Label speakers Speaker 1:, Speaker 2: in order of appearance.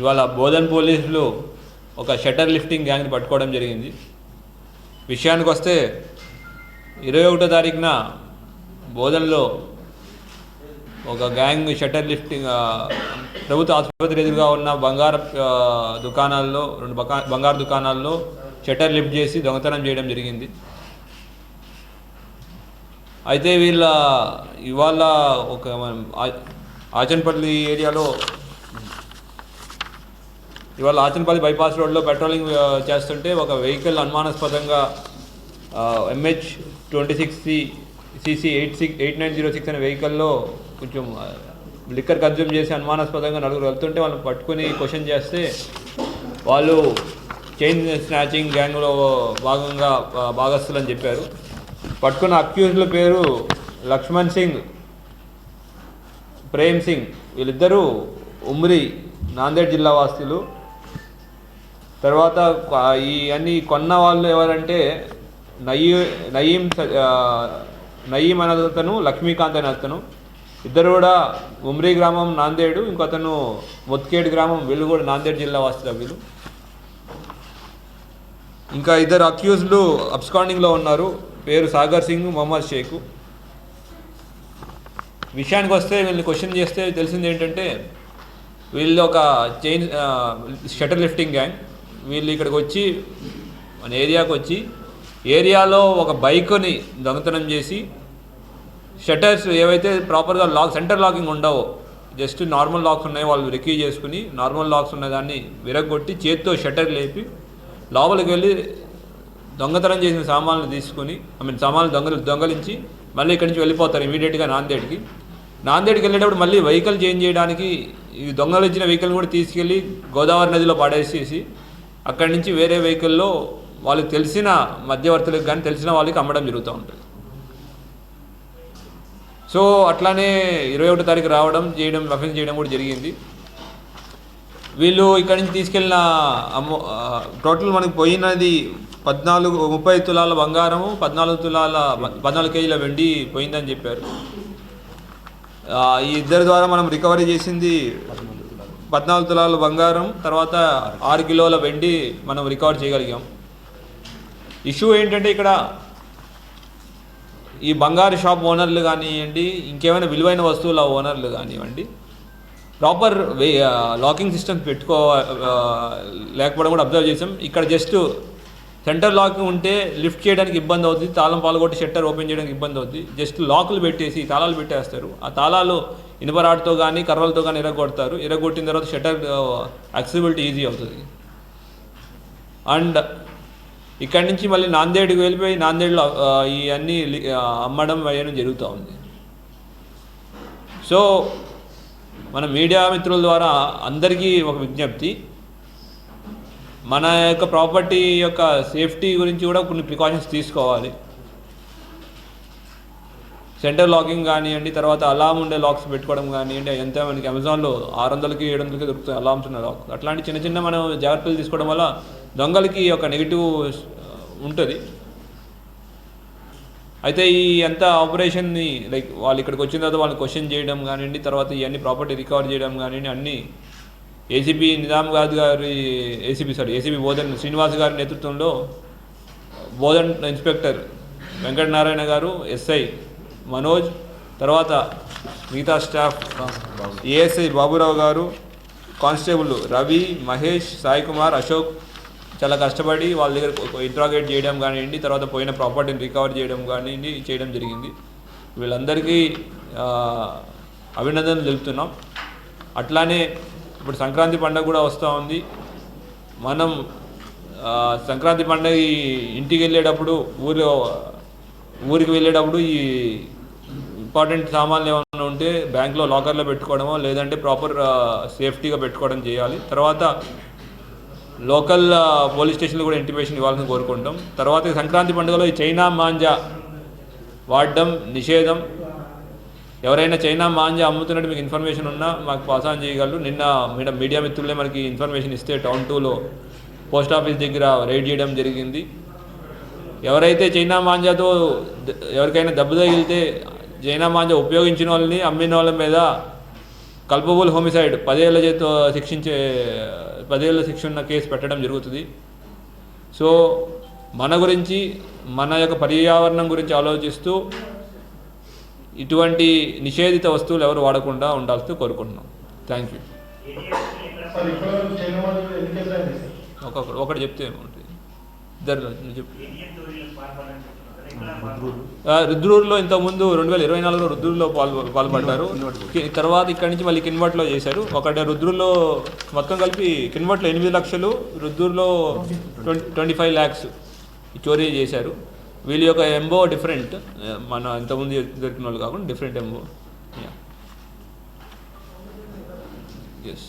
Speaker 1: ఇవాళ బోధన్ పోలీసులు ఒక షట్టర్ లిఫ్టింగ్ గ్యాంగ్ని పట్టుకోవడం జరిగింది. విషయానికి వస్తే ఇరవై ఒకటో తారీఖున బోధన్లో ఒక గ్యాంగ్ షట్టర్ లిఫ్టింగ్ ప్రభుత్వ ఆసుపత్రి ఎదురుగా ఉన్న బంగారు దుకాణాల్లో రెండు బకా బంగారు దుకాణాల్లో షటర్ లిఫ్ట్ చేసి దొంగతనం చేయడం జరిగింది. అయితే వీళ్ళ ఇవాళ ఒక ఆచన్పల్లి ఏరియాలో ఇవాళ ఆచనపల్లి బైపాస్ రోడ్లో పెట్రోలింగ్ చేస్తుంటే ఒక వెహికల్ అనుమానాస్పదంగా MH twenty six C CC eight six eight nine zero six అనే వెహికల్లో కొంచెం లిక్కర్ కన్జ్యూమ్ చేసి అనుమానాస్పదంగా నలుగురు వెళ్తుంటే వాళ్ళని పట్టుకొని క్వశ్చన్ చేస్తే వాళ్ళు చైన్ స్నాచింగ్ గ్యాంగ్లో భాగంగా భాగస్థులు అని చెప్పారు. పట్టుకున్న అక్యూజ్ల పేరు లక్ష్మణ్ సింగ్ ప్రేమ్ సింగ్. వీళ్ళిద్దరూ ఉమ్రి నాందేడ్ జిల్లా వాస్తులు తర్వాత ఈ అన్ని కొన్న వాళ్ళు ఎవరంటే నయీ నయీం నయీం అనే అతను లక్ష్మీకాంత్ అనే అతను. ఇద్దరు కూడా ఉమ్రీ గ్రామం నాందేడు ఇంకొతను మొత్కేడు గ్రామం వీళ్ళు కూడా నాందేడ్ జిల్లా వాస్తులు వీళ్ళు. ఇంకా ఇద్దరు అక్యూజ్లు అబ్స్కాండింగ్లో ఉన్నారు. పేరు సాగర్ సింగ్ మొహమ్మద్ షేక్. విషయానికి వస్తే వీళ్ళని క్వశ్చన్ చేస్తే తెలిసింది ఏంటంటే వీళ్ళు ఒక చైన్ షటర్ లిఫ్టింగ్ గ్యాంగ్. వీళ్ళు ఇక్కడికి వచ్చి మన ఏరియాకి వచ్చి ఏరియాలో ఒక బైక్ని దొంగతనం చేసి షట్టర్స్ ఏవైతే ప్రాపర్గా లాక్ సెంటర్ లాకింగ్ ఉండవో జస్ట్ నార్మల్ లాక్స్ ఉన్నాయి వాళ్ళు రికీవ్ చేసుకుని నార్మల్ లాక్స్ ఉన్నదాన్ని విరగొట్టి చేత్తో షటర్ లేపి లోపలికి వెళ్ళి దొంగతనం చేసిన సామాన్లు తీసుకుని ఐ మీన్ సామాన్లు దొంగలు దొంగలించి మళ్ళీ ఇక్కడి నుంచి వెళ్ళిపోతారు ఇమీడియట్గా నాందేడ్కి. నాందేడ్కి వెళ్ళేటప్పుడు మళ్ళీ వెహికల్ చేంజ్ చేయడానికి ఈ దొంగలు ఇచ్చిన వెహికల్ కూడా తీసుకెళ్ళి గోదావరి నదిలో పడేసేసి అక్కడి నుంచి వేరే వెహికల్లో వాళ్ళకి తెలిసిన మధ్యవర్తులకు కానీ తెలిసిన వాళ్ళకి అమ్మడం జరుగుతూ ఉంటుంది. సో అట్లానే ఇరవై ఒకటో తారీఖు రావడం చేయడం రఫెన్స్ చేయడం కూడా జరిగింది. వీళ్ళు ఇక్కడి నుంచి తీసుకెళ్ళిన అమ్మో టోటల్ మనకు పోయినది పద్నాలుగు ముప్పై తులాల బంగారము పద్నాలుగు తులాల పద్నాలుగు కేజీల వెండి పోయిందని చెప్పారు. ఈ ఇద్దరి ద్వారా మనం రికవరీ చేసింది పద్నాలుగు తులాల బంగారం తర్వాత ఆరు కిలోల వెండి మనం రికార్డ్ చేయగలిగాం. ఇష్యూ ఏంటంటే ఇక్కడ ఈ బంగారు షాప్ ఓనర్లు కానివ్వండి ఇంకేమైనా విలువైన వస్తువుల ఓనర్లు కానివ్వండి ప్రాపర్ వే లాకింగ్ సిస్టమ్స్ పెట్టుకో లేకపోవడం కూడా అబ్జర్వ్ చేసాం. ఇక్కడ జస్ట్ సెంటర్ లాకింగ్ ఉంటే లిఫ్ట్ చేయడానికి ఇబ్బంది అవుతుంది తాళం పాల్గొట్టి షట్టర్ ఓపెన్ చేయడానికి ఇబ్బంది అవుతుంది జస్ట్ లాకులు పెట్టేసి తాళాలు పెట్టేస్తారు. ఆ తాళాలు ఇనుపరాడుతో కానీ కర్రలతో కానీ ఇరగొడతారు ఇరగొట్టిన తర్వాత షటర్ యాక్సిబిలిటీ ఈజీ అవుతుంది. అండ్ ఇక్కడి నుంచి మళ్ళీ నాందేడ్కి వెళ్ళిపోయి నాందేడ్లో ఇవన్నీ అమ్మడం వేయడం జరుగుతూ ఉంది. సో మన మీడియా మిత్రుల ద్వారా అందరికీ ఒక విజ్ఞప్తి. మన యొక్క ప్రాపర్టీ యొక్క సేఫ్టీ గురించి కూడా కొన్ని ప్రికాషన్స్ తీసుకోవాలి. సెంటర్ లాకింగ్ కానివ్వండి తర్వాత అలామ్ ఉండే లాక్స్ పెట్టుకోవడం కానివ్వండి ఎంత మనకి అమెజాన్లో ఆరు వందలకి ఏడు వందలకి దొరుకుతాయి అలామ్స్ ఉన్న లాక్. అట్లాంటి చిన్న చిన్న మనం జాగ్రత్తలు తీసుకోవడం వల్ల దొంగలకి ఒక నెగిటివ్ ఉంటుంది. అయితే ఈ అంత ఆపరేషన్ని లైక్ వాళ్ళు ఇక్కడికి వచ్చిన తర్వాత వాళ్ళని క్వశ్చన్ చేయడం కానివ్వండి తర్వాత ఇవన్నీ ప్రాపర్టీ రికవర్ చేయడం కానివ్వండి అన్నీ ఏసీపీ నిజాం గాద్ గారి ACP sorry ACP Bodhan Srinivas గారి నేతృత్వంలో బోధన్ ఇన్స్పెక్టర్ వెంకటనారాయణ గారు ఎస్ఐ మనోజ్ తర్వాత మిగతా స్టాఫ్ ఏఎస్ఐ బాబురావు గారు కానిస్టేబుల్ రవి మహేష్ సాయి కుమార్ అశోక్ చాలా కష్టపడి వాళ్ళ దగ్గర ఇంట్రాగేట్ చేయడం కానివ్వండి తర్వాత పోయిన ప్రాపర్టీని రికవర్ చేయడం కానివ్వండి చేయడం జరిగింది. వీళ్ళందరికీ అభినందనలు తెలుపుతున్నాం. అట్లానే ఇప్పుడు సంక్రాంతి పండుగ కూడా వస్తూ ఉంది. మనం సంక్రాంతి పండుగ ఇంటికి వెళ్ళేటప్పుడు ఊరిలో ఊరికి వెళ్ళేటప్పుడు ఈ ఇంపార్టెంట్ సామాన్లు ఏమైనా ఉంటే బ్యాంక్లో లాకర్లో పెట్టుకోవడమో లేదంటే ప్రాపర్ సేఫ్టీగా పెట్టుకోవడం చేయాలి. తర్వాత లోకల్ పోలీస్ స్టేషన్లో కూడా ఇంటిమేషన్ ఇవ్వాలని కోరుకుంటాం. తర్వాత సంక్రాంతి పండుగలో ఈ చైనా మాంజా వాడడం నిషేధం. ఎవరైనా చైనా మాంజా అమ్ముతున్నట్టు మీకు ఇన్ఫర్మేషన్ ఉన్నా మాకు పాస్ ఆన్ చేయగలరు. నిన్న మీడియా మిత్రులే మనకి ఇన్ఫర్మేషన్ ఇస్తే టౌన్ టూలో పోస్ట్ ఆఫీస్ దగ్గర రైడ్ చేయడం జరిగింది. ఎవరైతే చైనా మాంజాతో ఎవరికైనా దెబ్బ తగిలితే చైనా మాంజా ఉపయోగించిన వాళ్ళని అమ్మిన వాళ్ళ మీద కల్పబుల్ హోమిసైడ్ పదేళ్ళ చేతితో శిక్షించే పదేళ్ళ శిక్ష ఉన్న కేసు పెట్టడం జరుగుతుంది. సో మన గురించి మన యొక్క పర్యావరణం గురించి ఆలోచిస్తూ ఇటువంటి నిషేధిత వస్తువులు ఎవరు వాడకుండా ఉండాల్సి కోరుకుంటున్నాం. థ్యాంక్ యూ ఒకటి చెప్తే ఏముంటుంది? ఇద్దరు చెప్పు. రుద్రూరులో ఇంతకుముందు రెండు వేల ఇరవై నాలుగులో రుద్రూరులో పాల్గొ పాల్పడ్డారు. తర్వాత ఇక్కడి నుంచి మళ్ళీ కిన్వట్లో చేశారు. ఒకటి రుద్రూరులో మొత్తం కలిపి కిన్వట్లో ఎనిమిది లక్షలు రుద్రూరులో ట్వంటీ ట్వంటీ ఫైవ్ ల్యాక్స్ చోరీ చేశారు. వీళ్ళ యొక్క ఎంబో డిఫరెంట్. మన ఇంతకుముందు దొరికిన వాళ్ళు కాకుండా డిఫరెంట్ ఎంబో ఎస్